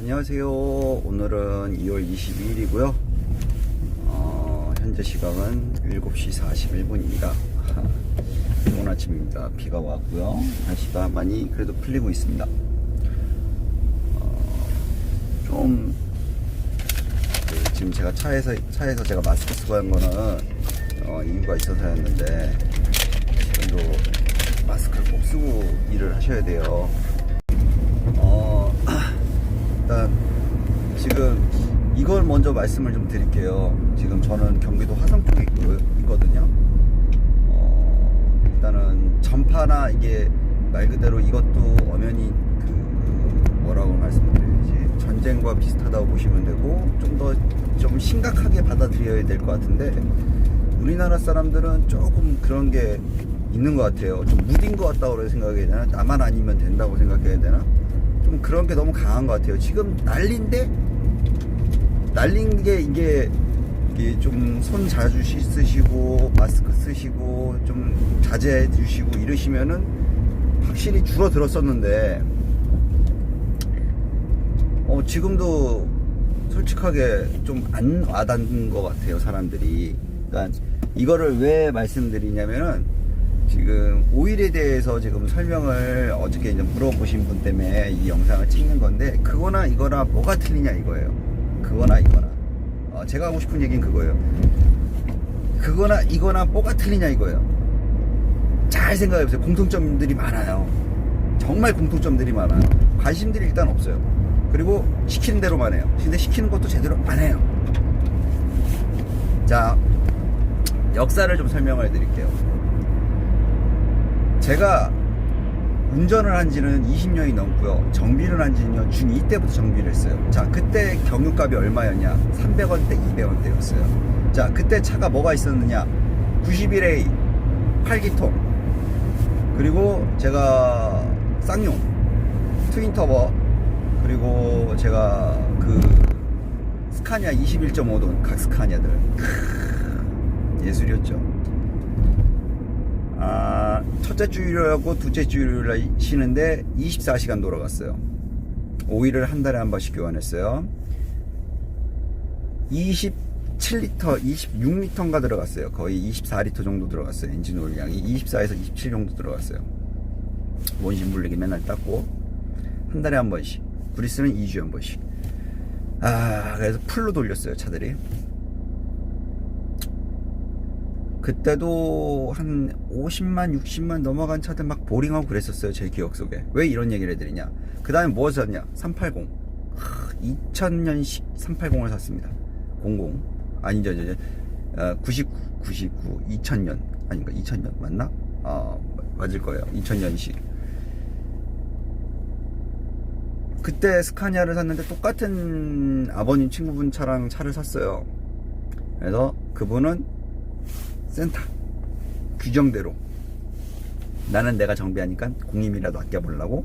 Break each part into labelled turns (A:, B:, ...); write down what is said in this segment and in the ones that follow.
A: 안녕하세요. 오늘은 2월 22일이고요. 어, 현재 시각은 7시 41분입니다. 좋은 아침입니다. 비가 왔고요. 날씨가 많이 그래도 풀리고 있습니다. 어, 좀 그, 지금 제가 차에서 차에서 제가 마스크 쓰고 한 거는 어, 이유가 있어서였는데 지금도 마스크를 꼭 쓰고 일을 하셔야 돼요. 어, 일단 지금 이걸 먼저 말씀을 좀 드릴게요. 지금 저는 경기도 화성 쪽에 있거든요. 어, 일단은 전파나 이게 말 그대로 이것도 엄연히 그 뭐라고 말씀드려야지 전쟁과 비슷하다고 보시면 되고 좀 더좀 심각하게 받아들여야 될 것 같은데 우리나라 사람들은 조금 그런 게 있는 것 같아요. 좀 무딘 것 같다고 생각해야 되나? 나만 아니면 된다고 생각해야 되나? 좀 그런 게 너무 강한 것 같아요. 지금 난리인데 날린 게 이게 좀 손 자주 씻으시고 마스크 쓰시고 좀 자제해 주시고 이러시면은 확실히 줄어들었었는데 어 지금도 솔직하게 좀 안 와닿는 것 같아요 사람들이 그러니까 이거를 왜 말씀드리냐면은 지금 오일에 대해서 지금 설명을 어저께 이제 물어보신 분 때문에 이 영상을 찍는 건데 그거나 이거나 뭐가 틀리냐 이거예요. 그거나 이거나. 어, 제가 하고 싶은 얘기는 그거예요. 그거나 이거나 뭐가 틀리냐 이거예요. 잘 생각해보세요. 공통점들이 많아요. 정말 공통점들이 많아요. 관심들이 일단 없어요. 그리고 시키는 대로만 해요. 근데 시키는 것도 제대로 안 해요. 자 역사를 좀 설명을 드릴게요 제가 운전을 한 지는 20년이 넘고요. 정비를 한 지는 중2 때부터 정비를 했어요. 자, 그때 경유값이 얼마였냐? 300원대, 200원대였어요. 자, 그때 차가 뭐가 있었느냐? 91A 8기통. 그리고 제가 쌍용, 트윈 터보, 그리고 제가 그 스카니아 21.5돈, 각 스카니아들. 예술이었죠. 아, 첫째 주일하고 둘째 주일을 쉬는데 24시간 돌아갔어요. 오일을 한 달에 한 번씩 교환했어요. 27리터, 26리터인가 들어갔어요. 거의 24리터 정도 들어갔어요. 엔진 오일량이 24에서 27 정도 들어갔어요. 원심 물리기 맨날 닦고 한 달에 한 번씩. 브리스는 2주에 한 번씩. 아, 그래서 풀로 돌렸어요, 차들이. 그때도 한 50만, 60만 넘어간 차들 막 보링하고 그랬었어요. 제 기억 속에. 왜 이런 얘기를 해드리냐. 그 다음에 뭐 샀냐? 380. 2000년식 380을 샀습니다. 00. 아니죠, 저, 저, 어, 99, 99, 2000년. 아닌가? 2000년. 맞나? 어, 맞을 거예요. 2000년식. 그때 스카니아를 샀는데 똑같은 아버님 친구분 차랑 차를 샀어요. 그래서 그분은 센터. 규정대로. 나는 내가 정비하니까 공임이라도 아껴보려고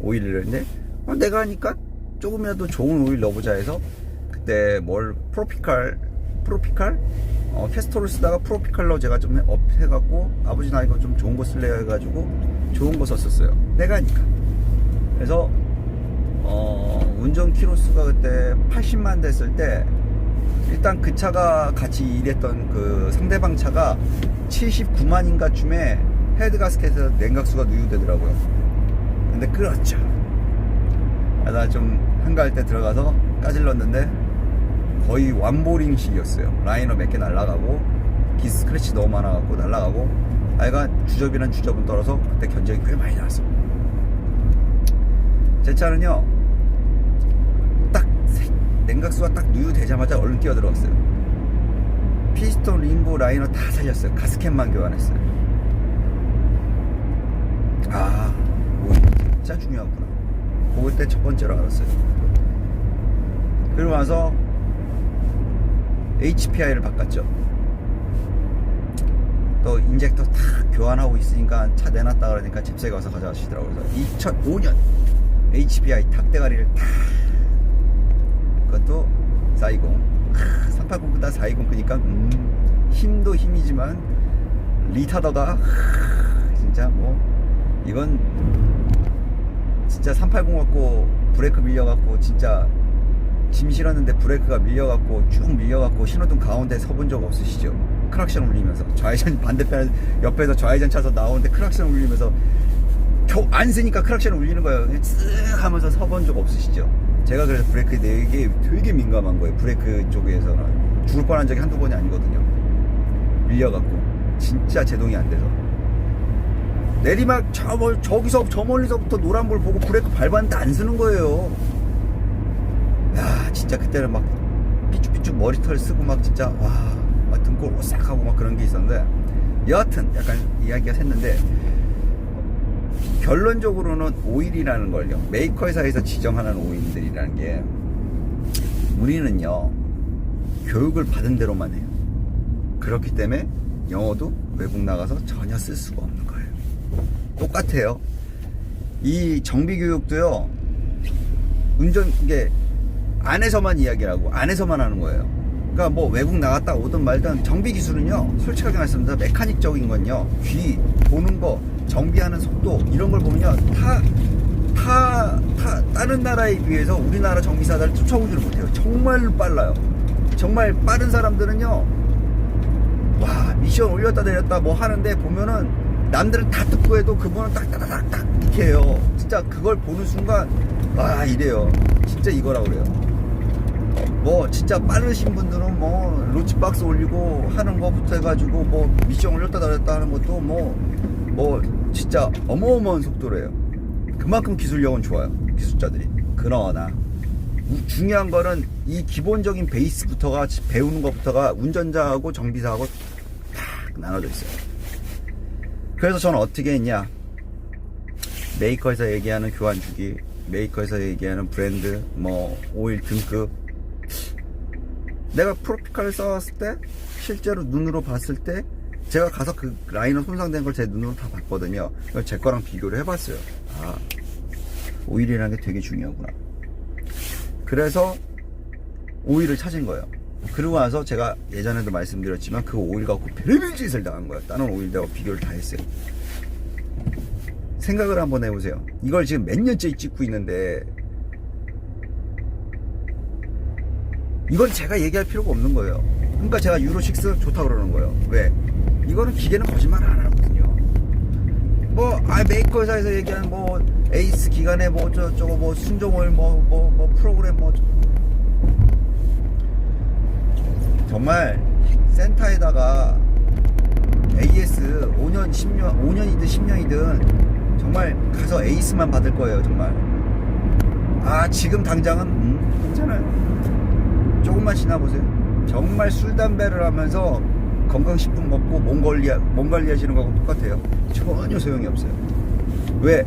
A: 오일을 했는데 어, 내가 하니까 조금이라도 좋은 오일 넣어보자 해서 그때 뭘 프로피칼 프로피칼? 어, 캐스토를 쓰다가 프로피칼로 제가 좀 업 해갖고 아버지 나 이거 좀 좋은 거 쓸래 해가지고 좋은 거 썼었어요. 내가 하니까. 그래서 어, 운전 키로수가 그때 80만 됐을 때 일단 그 차가 같이 일했던 그 상대방 차가 79만인가 쯤에 헤드 가스켓에서 냉각수가 누유되더라고요. 근데 끌었죠. 나 좀 한가할 때 들어가서 까질렀는데 거의 완보링식이었어요. 라이너 몇 개 날라가고 기스 스크래치 너무 많아갖고 날라가고 아이가 주접이란 주접은 떨어서 그때 견적이 꽤 많이 나왔어. 제 차는요 냉각수가 딱 누유되자마자 얼른 뛰어 들어갔어요. 피스톤, 링고, 라이너 다 살렸어요. 가스켓만 교환했어요. 아, 오일 진짜 중요하구나. 그걸 때첫 번째로 알았어요. 그리고 나서 HPI를 바꿨죠. 또 인젝터 다 교환하고 있으니까 차 내놨다 그러니까 집사가 와서 가져가시더라고요. 그래서 2005년 HPI 탁대가리를 다 그것도 420 380보다 420 끄니까 음, 힘도 힘이지만 리타더가 진짜 뭐 이건 진짜 380 갖고 브레이크 밀려갖고 진짜 짐 실었는데 브레이크가 밀려갖고 쭉 밀려갖고 신호등 가운데 서본 적 없으시죠? 크락션 울리면서 좌회전 반대편 옆에서 좌회전 차서 나오는데 크락션 울리면서 안 쓰니까 크락션 울리는 거예요. 쓱 하면서 서본 적 없으시죠? 제가 그래서 브레이크 되게 되게 민감한 거예요. 브레이크 쪽에서는 죽을 뻔한 적이 한두 번이 아니거든요. 밀려갖고 진짜 제동이 안 돼서 내리막 저 멀- 저기서 저 멀리서부터 노란불 보고 브레이크 밟았는데 안 쓰는 거예요. 야 진짜 그때는 막 삐죽삐죽 머리털 쓰고 막 진짜 와 막 등골 오싹하고 막 그런 게 있었는데 여하튼 약간 이야기가 샜는데 결론적으로는 오일이라는 걸요. 메이커 회사에서 지정하는 오일들이라는 게 우리는요 교육을 받은 대로만 해요. 그렇기 때문에 영어도 외국 나가서 전혀 쓸 수가 없는 거예요. 똑같아요. 이 정비 교육도요 운전 이게 안에서만 이야기를 하고 안에서만 하는 거예요. 그러니까 뭐 외국 나갔다 오든 말든 정비 기술은요 솔직하게 말씀드려 메카닉적인 건요 귀 보는 거 정비하는 속도 이런 걸 보면요 다 다, 다, 다른 나라에 비해서 우리나라 정비사들을 쫓아오지를 못해요. 정말로 빨라요. 정말 빠른 사람들은요, 와, 미션 올렸다 내렸다 뭐 하는데 보면은 남들은 다 듣고 해도 그분은 딱딱딱딱 이렇게 해요. 진짜 그걸 보는 순간, 와, 이래요. 진짜 이거라고 그래요. 뭐 진짜 빠르신 분들은 뭐 로치박스 올리고 하는 거부터 해가지고 뭐 미션 올렸다 내렸다 하는 것도 뭐 뭐 진짜 어마어마한 속도래요. 그만큼 기술력은 좋아요. 기술자들이. 그러나 우- 중요한 거는 이 기본적인 베이스부터가 배우는 것부터가 운전자하고 정비사하고 딱 나눠져 있어요. 그래서 저는 어떻게 했냐? 메이커에서 얘기하는 교환 주기, 메이커에서 얘기하는 브랜드, 뭐 오일 등급. 내가 프로피카를 써왔을 때 실제로 눈으로 봤을 때 제가 가서 그 라이너 손상된 걸 제 눈으로 다 봤거든요. 그걸 제 거랑 비교를 해봤어요. 아, 오일이라는 게 되게 중요하구나. 그래서 오일을 찾은 거예요. 그러고 나서 제가 예전에도 말씀드렸지만 그 오일 갖고 별의별 짓을 당한 거예요. 다른 오일들하고 비교를 다 했어요. 생각을 한번 해보세요. 이걸 지금 몇 년째 찍고 있는데 이건 제가 얘기할 필요가 없는 거예요. 그러니까 제가 유로 6 좋다고 그러는 거예요. 왜? 이거는 기계는 거짓말 안 하거든요. 뭐, 아, 메이커 회사에서 얘기하는 뭐, 에이스 기간에 뭐, 저, 저거 뭐, 순정오일 뭐, 뭐, 뭐, 프로그램 뭐, 저- 정말 센터에다가 AS 5년, 10년, 5년이든 10년이든 정말 가서 에이스만 받을 거예요, 정말. 아, 지금 당장은, 음, 괜찮아요. 조금만 지나보세요. 정말 술, 담배를 하면서 건강식품 먹고 몸 관리, 몸 관리하시는 거하고 똑같아요. 전혀 소용이 없어요. 왜?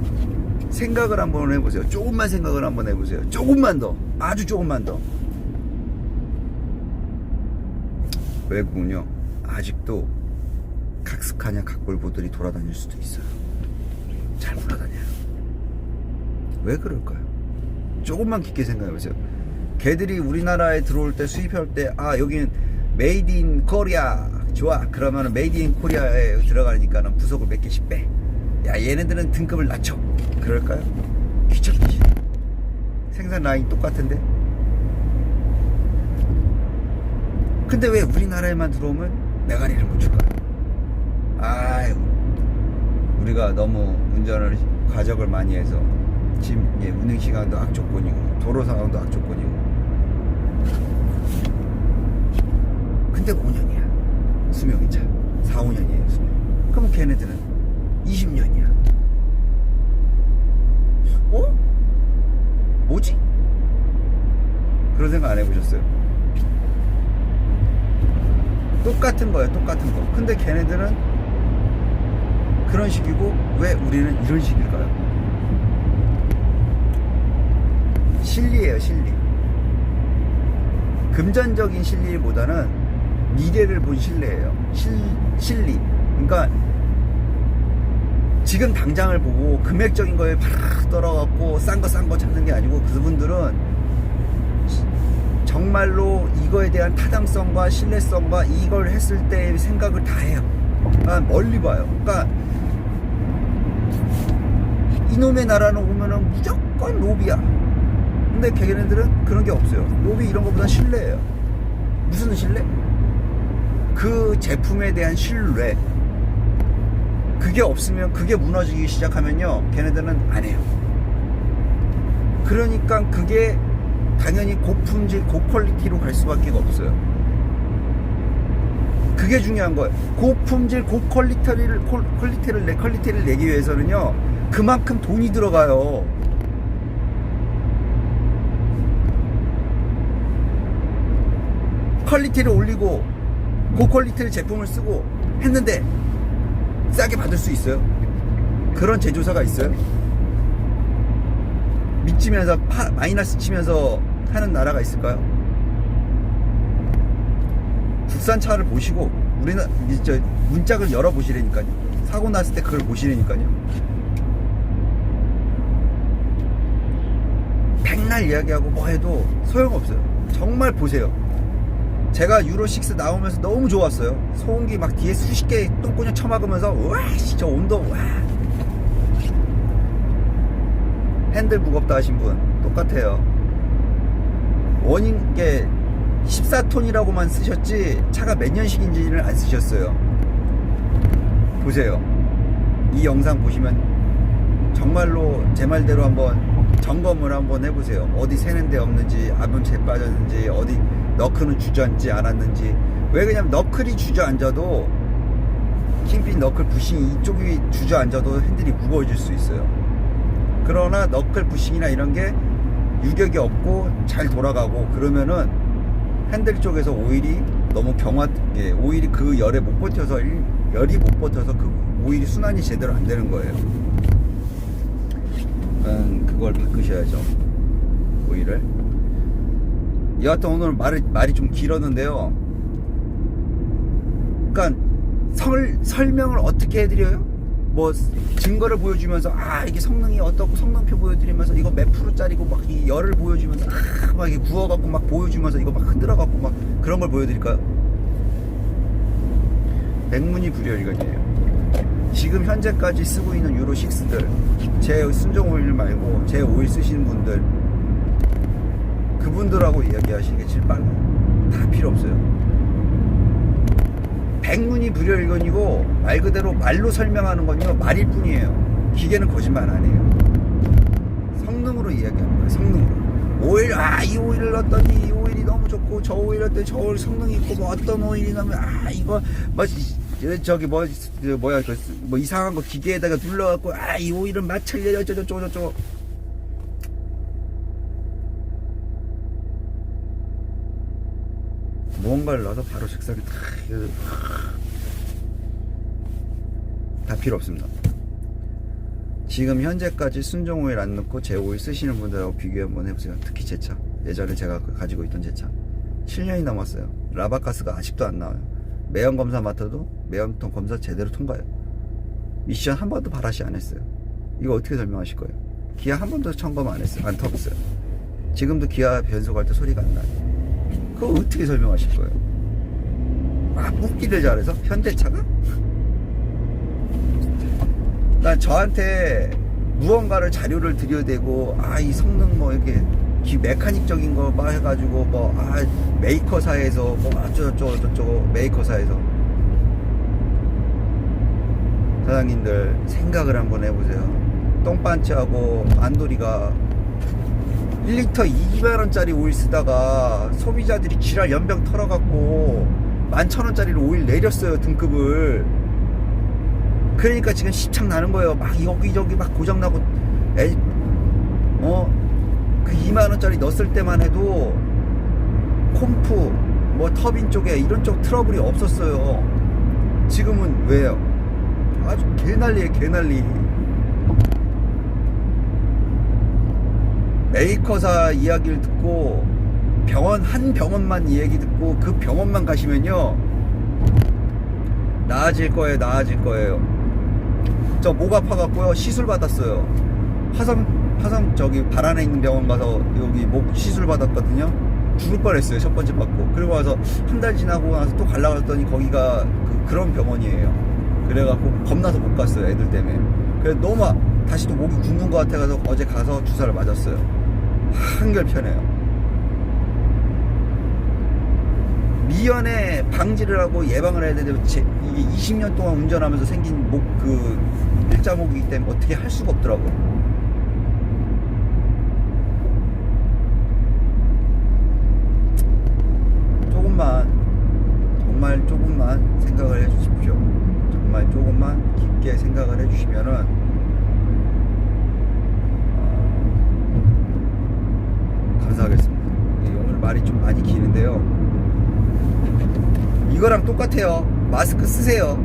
A: 생각을 한번 해보세요. 조금만 생각을 한번 해보세요. 조금만 더. 아주 조금만 더. 외국은요, 아직도 각스카냐 각볼보들이 돌아다닐 수도 있어요. 잘 굴러다녀요. 왜 그럴까요? 조금만 깊게 생각해보세요. 걔들이 우리나라에 들어올 때 수입할 때, 아, 여기는 메이드 인 코리아. 좋아. 그러면은 메이드 인 코리아에 들어가니까는 부속을 몇 개씩 빼. 야, 얘네들은 등급을 낮춰. 그럴까요? 귀찮지. 생산 라인 똑같은데? 근데 왜 우리나라에만 들어오면 메가리를 못 줄까요? 아유, 우리가 너무 운전을 과적을 많이 해서 지금 예, 운행 시간도 악조건이고 도로 상황도 악조건이고 근데 5년이야 수명이 차 4, 5년이에요 수명 그럼 걔네들은 20년이야 어? 뭐지? 그런 생각 안 해보셨어요? 똑같은 거예요 똑같은 거 근데 걔네들은 그런 식이고 왜 우리는 이런 식일까요? 실리예요 실리 금전적인 실리보다는 미래를 본 신뢰예요 실, 실리 그러니까 지금 당장을 보고 금액적인 거에 팍 떨어갖고 싼 거 싼 거 찾는 게 아니고 그분들은 정말로 이거에 대한 타당성과 신뢰성과 이걸 했을 때 생각을 다 해요. 그러니까 멀리 봐요. 그러니까 이놈의 나라는 오면은 무조건 로비야. 근데 걔네들은 그런 게 없어요. 로비 이런 것보다 신뢰예요. 무슨 신뢰? 그 제품에 대한 신뢰. 그게 없으면 그게 무너지기 시작하면요. 걔네들은 안 해요. 그러니까 그게 당연히 고품질, 고퀄리티로 갈 수밖에 없어요. 그게 중요한 거예요. 고품질, 고퀄리티를, 콜- 퀄리티를, 내 퀄리티를 내기 위해서는요, 그만큼 돈이 들어가요. 퀄리티를 올리고, 고퀄리티의 제품을 쓰고 했는데, 싸게 받을 수 있어요? 그런 제조사가 있어요? 미치면서 파- 마이너스 치면서 하는 나라가 있을까요? 국산 차를 보시고 우리는 이제 저 문짝을 열어 보시라니까요. 사고 났을 때 그걸 보시라니까요. 백날 이야기하고 뭐 해도 소용없어요. 정말 보세요. 제가 유로6 나오면서 너무 좋았어요. 소음기 막 뒤에 수십 개 똥꼬냥 쳐막으면서 와, 씨, 저 온도 와. 핸들 무겁다 하신 분 똑같아요. 원인 게 14톤이라고만 쓰셨지 차가 몇 년식인지를 안 쓰셨어요. 보세요. 이 영상 보시면 정말로 제 말대로 한번 점검을 한번 해보세요. 어디 새는 데 없는지, 아분채 빠졌는지, 어디 너클은 주저앉지 않았는지. 왜 그냐면 너클이 주저앉아도 킹핀 너클 부싱 이쪽이 주저앉아도 핸들이 무거워질 수 있어요. 그러나 너클 부싱이나 이런 게 유격이 없고 잘 돌아가고 그러면은 핸들 쪽에서 오일이 너무 경화, 예, 오일이 그 열에 못 버텨서, 일- 열이 못 버텨서 그 오일이 순환이 제대로 안 되는 거예요. 음, 그걸 바꾸셔야죠. 오일을. 여하튼 오늘 말이, 말이 좀 길었는데요. 그러니까 설, 설명을 어떻게 해드려요? 뭐 증거를 보여주면서 아 이게 성능이 어떻고 성능표 보여드리면서 이거 몇 프로짜리고 막 이 열을 보여주면서 아막 이게 구워갖고 막 보여주면서 이거 막 흔들어갖고 막 그런 걸 보여드릴까요? 백문이 불여일견이에요. 지금 현재까지 쓰고 있는 유로 6들 제 순정 오일 말고 제 오일 쓰시는 분들 그분들하고 이야기하시는 게 제일 빨라요. 다 필요 없어요. 백문이 불여일견이고 말 그대로 말로 설명하는 건요 말일 뿐이에요. 기계는 거짓말 안 해요. 성능으로 이야기하는 거예요. 성능으로. 오일 아 이 오일을 넣었더니 이 오일이 너무 좋고 저 오일 넣었더니 저 오일 성능이 있고 뭐 어떤 오일이 넣으면 아 이거 뭐 이- 저기 뭐그 뭐야 그 뭐 이상한 거 기계에다가 눌러갖고 아 이 오일은 마찰려 저저 저저 무언가를 넣어서 바로 색상이 다, 필요 없습니다. 지금 현재까지 순정 오일 안 넣고 제 오일 쓰시는 분들하고 비교 한번 해보세요. 특히 제 차. 예전에 제가 그 가지고 있던 제 차. 7년이 넘었어요. 라바가스가 아직도 안 나와요. 매연 검사 맡아도 매연통 검사 제대로 통과해요. 미션 한 번도 바라시 안 했어요. 이거 어떻게 설명하실 거예요? 기아 한 번도 점검 안 했어요. 안 터봤어요. 지금도 기아 변속 할 때 소리가 안 나요. 그거 어떻게 설명하실 거예요? 아, 뽑기를 잘해서? 현대차가? 난 저한테 무언가를 자료를 드려대고, 아, 이 성능 뭐, 이렇게, 기, 메카닉적인 거 막 해가지고, 뭐, 아, 메이커사에서, 뭐, 어쩌고저쩌고, 저쩌고, 메이커사에서. 사장님들, 생각을 한번 해보세요. 똥반치하고 안도리가 1리터 2만원짜리 오일 쓰다가 소비자들이 지랄 연병 털어갖고 11,000원짜리로 오일 내렸어요 등급을 그러니까 지금 시창 나는 거예요 막 여기저기 막 고장나고 에이, 어? 그 2만원짜리 넣었을 때만 해도 콤프 뭐 터빈 쪽에 이런 쪽 트러블이 없었어요 지금은 왜요? 아주 개난리에 개난리 메이커사 이야기를 듣고 병원 한 병원만 이야기 듣고 그 병원만 가시면요. 나아질 거예요 나아질 거예요. 저 목 아파갖고요 시술 받았어요. 화성 화성 저기 발안에 있는 병원 가서 여기 목 시술 받았거든요. 죽을 뻔했어요 첫 번째 받고. 그리고 와서 한 달 지나고 나서 또 갈라 그랬더니 거기가 그, 그런 병원이에요. 그래갖고 겁나서 못 갔어요 애들 때문에. 그래 너무 아- 다시 또 목이 굳는 것 같아서 어제 가서 주사를 맞았어요. 한결 편해요. 미연에 방지를 하고 예방을 해야 되는데 제- 이게 20년 동안 운전하면서 생긴 목 그 일자목이기 때문에 어떻게 할 수가 없더라고. 조금만 정말 조금만 생각을 해주십시오. 정말 조금만 깊게 생각을 해주시면은 어, 감사하겠습니다. 말이 좀 많이 기는데요. 이거랑 똑같아요. 마스크 쓰세요.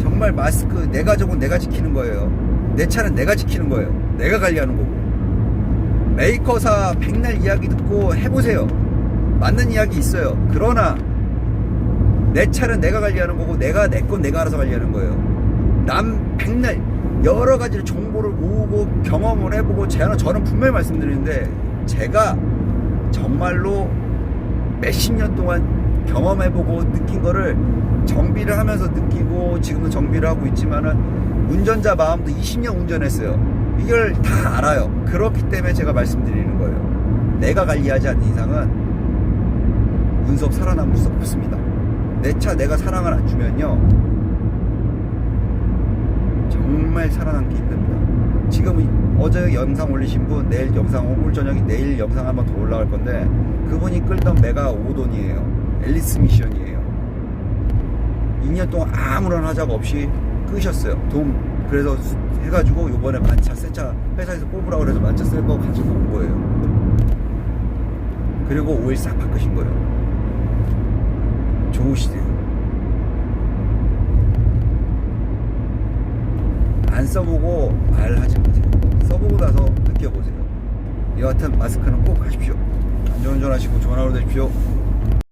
A: 정말 마스크 내 가족은 내가 지키는 거예요. 내 차는 내가 지키는 거예요. 내가 관리하는 거고. 메이커사 백날 이야기 듣고 해보세요. 맞는 이야기 있어요. 그러나 내 차는 내가 관리하는 거고 내가 내 건 내가 알아서 관리하는 거예요. 남 백날 여러 가지를 정보를 모으고 경험을 해보고 저는 저는 분명히 말씀드리는데 제가 정말로 몇십 년 동안 경험해보고 느낀 거를 정비를 하면서 느끼고 지금도 정비를 하고 있지만은 운전자 마음도 20년 운전했어요. 이걸 다 알아요. 그렇기 때문에 제가 말씀드리는 거예요. 내가 관리하지 않는 이상은 운석 살아남을 수 없습니다. 내 차 내가 사랑을 안 주면요. 정말 살아남기 힘듭니다. 지금 어제 영상 올리신 분 내일 영상 오늘 저녁에 내일 영상 한번 더 올라갈 건데 그분이 끌던 메가 5돈이에요. 앨리스 미션이에요. 2년 동안 아무런 하작 없이 끄셨어요. 돈 그래서 수- 해가지고 요번에 만차 새차 회사에서 뽑으라고 그래서 만차 새거 가지고 온 거예요. 그리고 오일 싹 바꾸신 거예요. 좋으시대요. 안 써보고 말하지 마세요. 써보고 나서 느껴보세요. 여하튼 마스크는 꼭 하십시오. 안전운전하시고 좋은 하루 되십시오.